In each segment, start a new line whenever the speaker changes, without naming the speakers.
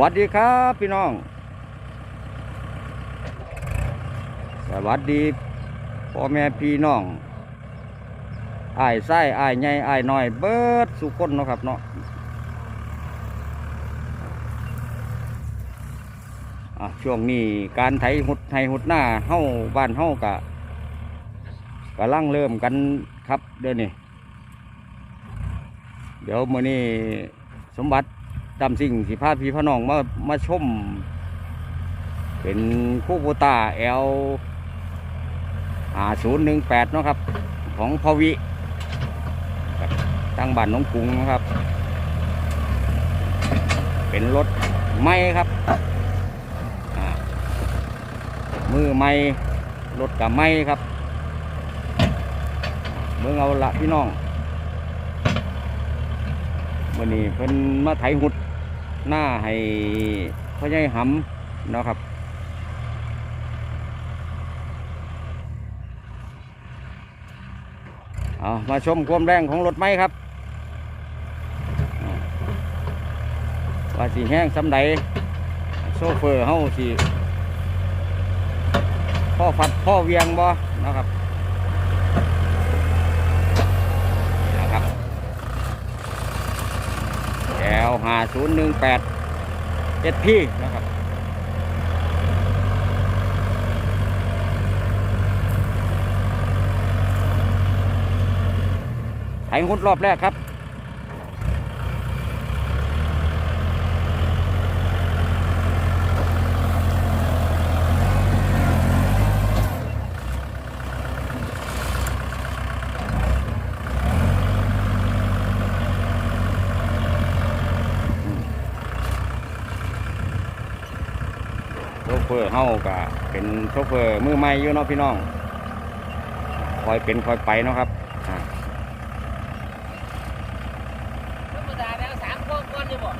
วัสดีครับพี่น้อง สวัสดีพ่อแม่พี่น้องอ้ายไส้อ้ายใหญ่อ้ายน้อยเบิดสุคนเนาะครับเนาะช่วงนี้การไถหุดไถหุดหน้าเฮ้าบ้านเฮ้ากะกำลังเริ่มกันครับเดี๋ยวนี้เดี๋ยวมื้อนี้สมบัติ จำสิ่งสิพาพี่พน้องมามาชม เป็นคู่โบตาแอลอาศูนย์หนึ่งแปดเนาะครับ ของพวิตั้งบ้านน้องกรุงนะครับ เป็นรถไม้ครับมือไม้รถกับไม้ครับเมืองเอาละพี่น้องวันนี้เพิ่นมาไถหุด หน้าให้พ่อใหญ่หำเนาะครับเอามาชมความแรงของรถไหมครับ ว่าสีแห้งสำใดโซเฟอร์เฮาสีพ่อฟัดพ่อเวียงบ่นะครับนะครับ แอลหาศูนย์หนึ่งแปดเจ็ดพี่นะครับไถหุดรอบแรกครับ อร์เฮาก็เป็นโชเฟอร์มือใหม่อยู่เนาะพี่น้องคอยเป็นคอยไปเนาะครับอ่า
ธรรมดาแล้วสามคนก้อนอยู่บ่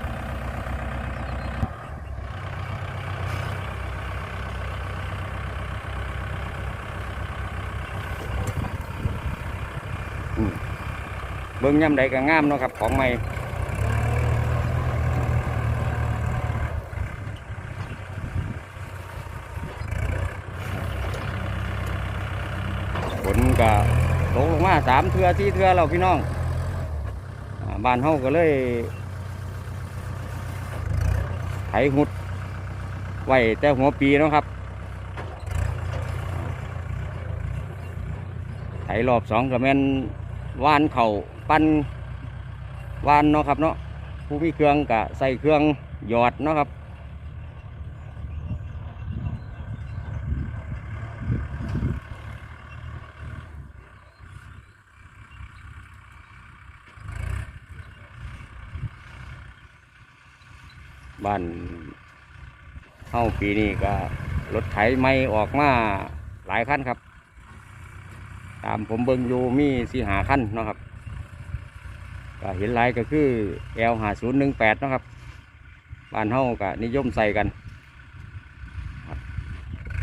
เบิ่งย่ำใดก็งามเนาะครับของใหม่ฝน ก็ตกลงมาสามเทือสี่เทือเราพี่น้องอบ้านเฮาก็เลยไถหุดไว้แต่หัวปีนะครับไถรอบสองก็แม่นวานเข่าปั้นวานเนาะครับเนาะผู้มีเครื่องกะใส่เครื่องหยอดเนาะครับ บ้านเฮาปีนี้ก็รถไถไม่ออกมาหลายคันครับ ตามผมเบิ่งอยู่มีสีหาขั้นนะครับก็เห็นหลายก็คือ L หาศูนย์หนึ่งแปดนะครับบ้านเฮาก็นิยมใส่กันครับ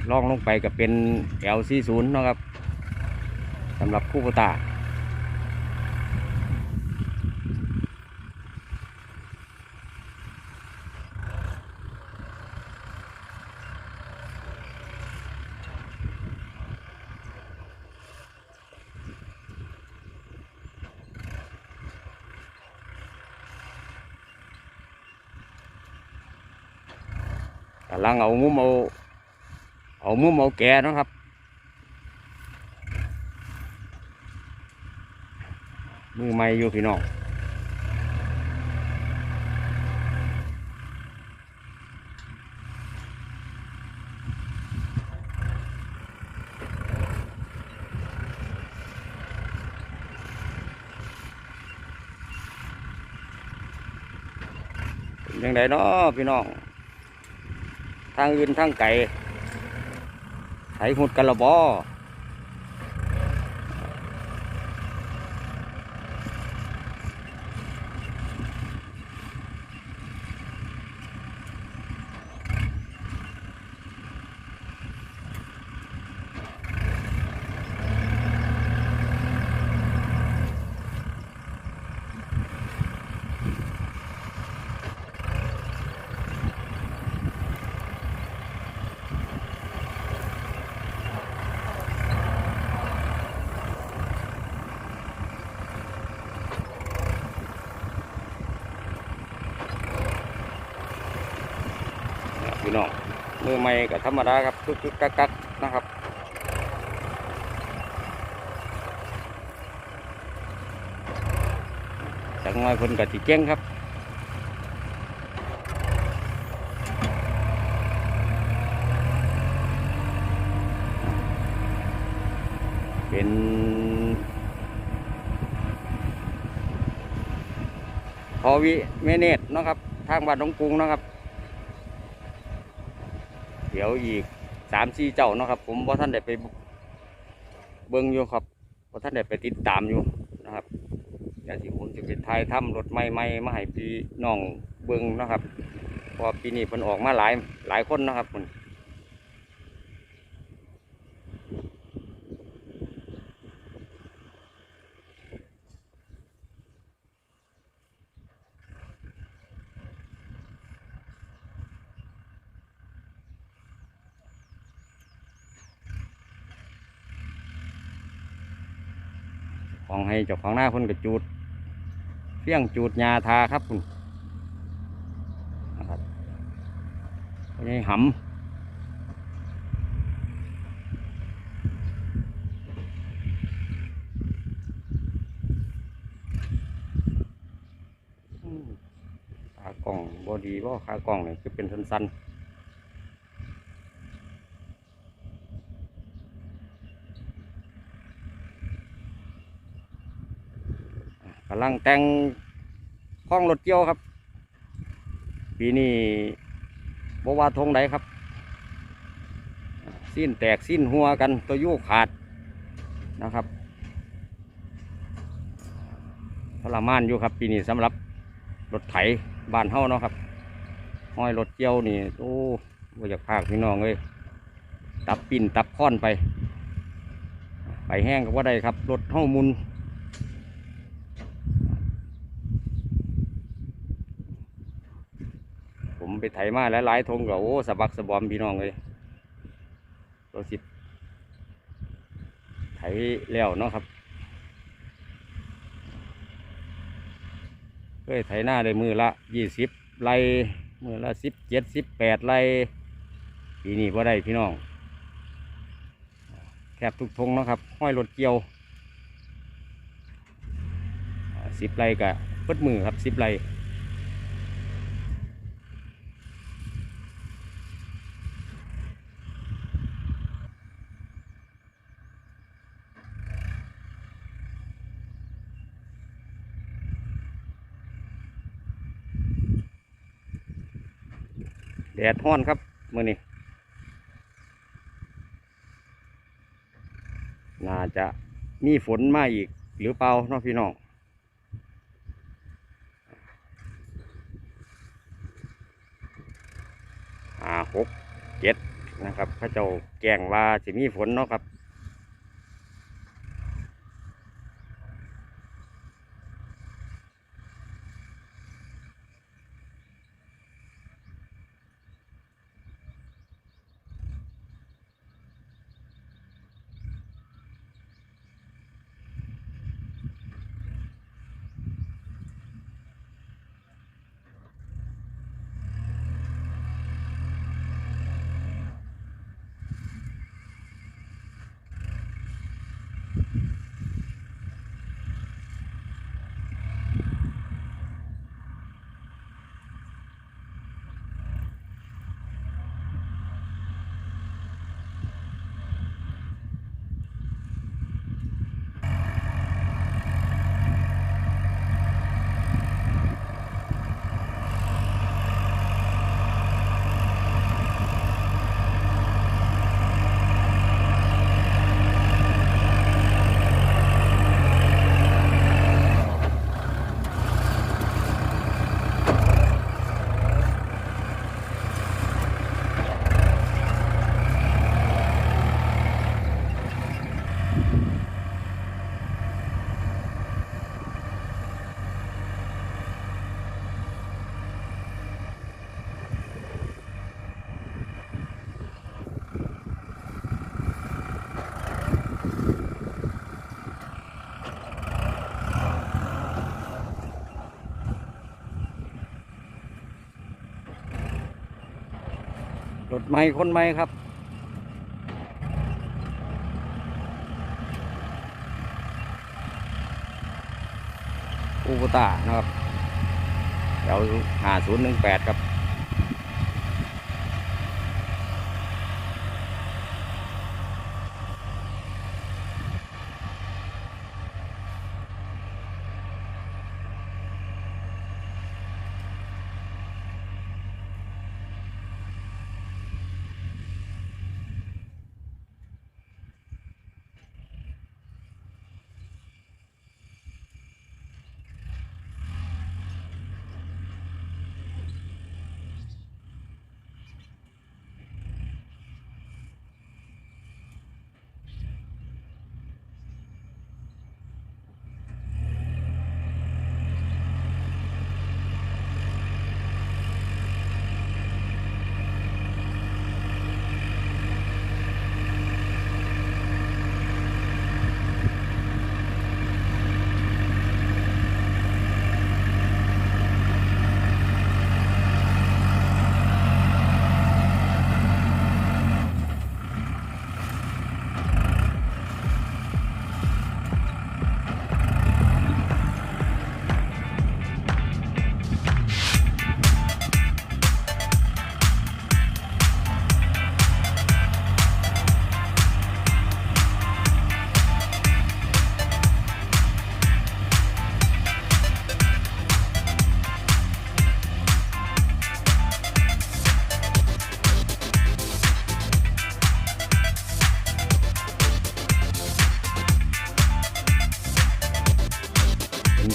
ลองลงไปก็เป็น L สี่ศูนย์นะครับสำหรับคู่ปตา กำลังเอามุมเอาเอามุมเอาแกเนาะครับมือไม่อยู่พี่น้องยังไงเนาะพี่น้อง ทางอื่นทางไก่ไถหุดกันละบ มือใหม่กับธรรมดาครับคึกคึกกักกักนะครับจังน้อยเพิ่นกับสิเก่งครับเป็นพอวิเมเนตนะครับ ทางบ้านหนองกรุงนะครับ เดี๋ยวอีกสามสี่เจ้าเนาะครับ ผมว่าท่านได้ไปเบิ้งอยู่ครับว่าท่านได้ไปติดตามอยู่นะครับเดี๋ยวที่ผมจะไปถ่ายทำรถใหม่ๆมาให้พี่น้องเบิ้งนะครับพอปีนี้เพิ่นออกมาหลายหลายคนนะครับมั ให้เจ้าของหน้าพิ่นก็จูดเฟี้ยงจูดยาทาครับคุณนะครับนี่หำอืมขากล่องบอดีว่าขากล่องเนี่ยคือเป็นสั้นๆำลังแต่งข้องรถเกี่ยวครับ ปีนี้บว่าทงไหนครับ สิ้นแตกสิ้นหัวกันตัวยูขาดนะครับทรมานอยู่ครับ ปีนี้สำหรับรถไถบ้านเฮาเนาะครับห้อยรถเกี่ยวนี่โอ้บ่อยากพากพี่น้องเลยตับปิ่นตับค้อนไป ไปแห้งก็ว่าได้ครับรถเฮามุน ผม ไปไถมาหลายๆทงก็โอ้สะบักสะบอมพี่น้องเลยตัวสิบไถแล้วเนาะครับเคยไถหน้าได้มือละยี่สิบไร่มือละสิบเจ็ดสิบแปดไร่ปีนี้พอได้พี่น้องแคบทุกทงเนาะครับ ห้อยรถเกี่ยวสิบไร่กะเปิดมือครับสิบไร่ แดดห้อนครับมื่อนี้น่าจะมีฝนมาอีกหรือเปล่าน้องพี่น้องอ่าหกเจ็ดนะครับพระเจ้าแกล้งว่าจะมีฝนเนาะครับ รถไม้คนใหม่ครับ อูปตานะครับเดี๋ยวหาศูนย์หนึ่งแปดครับ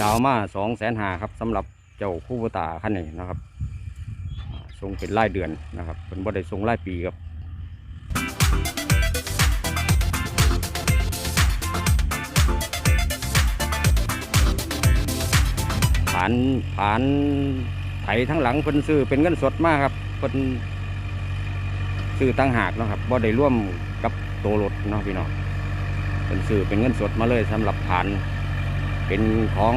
ดาวมาสองแสนหาครับสำหรับเจ้าคู่ตาคันนี้นะครับอ่าส่งเป็นรายเดือนนะครับเป็นบ่ได้ส่งรายปีครับผ่านผ่านไถทั้งหลังเพิ่นซื้อเป็นเงินสดมากครับเพิ่นซื้อตั้งหากนะครับบ่ได้ร่วมกับโตรถเนาะพี่น้องเพิ่นซื้อเป็นเงินสดมาเลยสำหรับผ่าน เป็นของ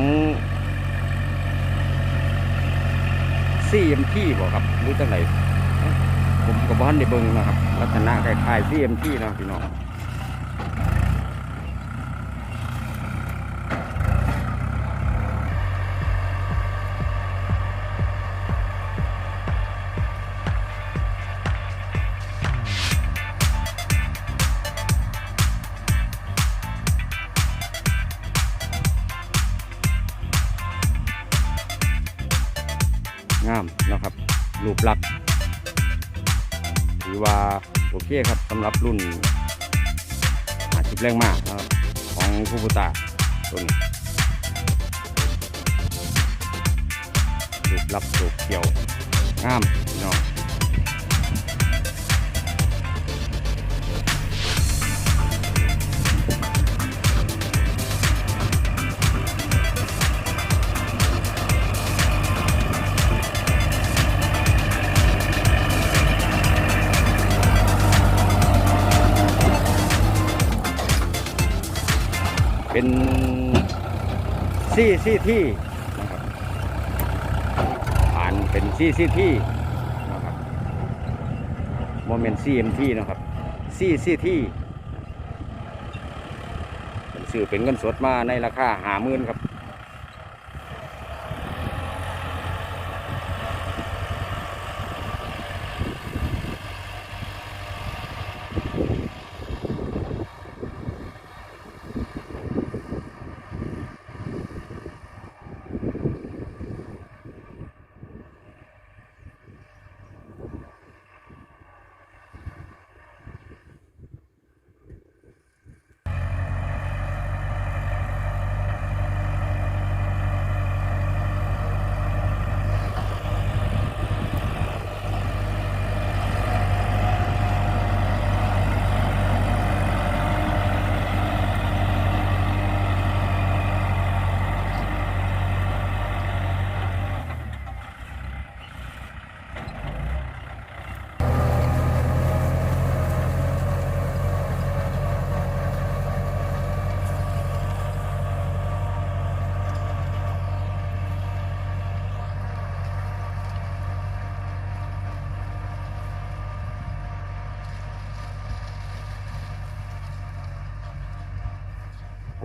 CMT บอกครับรู้จังไหนผมกับบ้านในเบิงนะครับ ลักษณะคล้ายๆ CMT เนาะพี่น้อง งามนะครับรูปลักษณ์ถือว่าโอเคครับสำหรับรุ่นหาชิบแรงมากนะครับของคูบูตาตัวนี้รูปลักษณ์สูเกี่ยวงาม ซี่ซี่ที่นะครับผ่านเป็นซี่ซี่ที่นะครับโมเมนต์ซีเอ็มที่นะครับซี่ซี่ที่เป็นซื้อเป็นเงินสดมาในราคาหาหมื่นครับ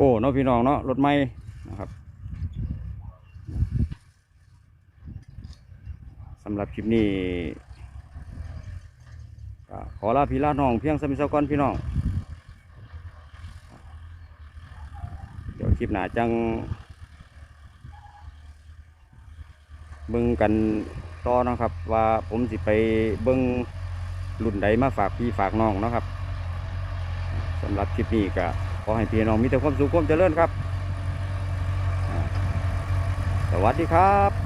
ก้เนาะพี่น้องเนาะรถไม่นะครับสำหรับคลิปนี้ขอลาพี่ลาน้องเพียงสมิสก่อนพี่น้อง เดี๋ยวคลิปหน้าจังเบิ่งกันต่อนะครับ ว่าผมสิไปเบิ่งรุ่นใดมาฝากพี่ฝากน้องนะครับสำหรับคลิปนี้ก็ ขอให้พี่น้องมีแต่ความสุขความเจริญครับ สวัสดีครับ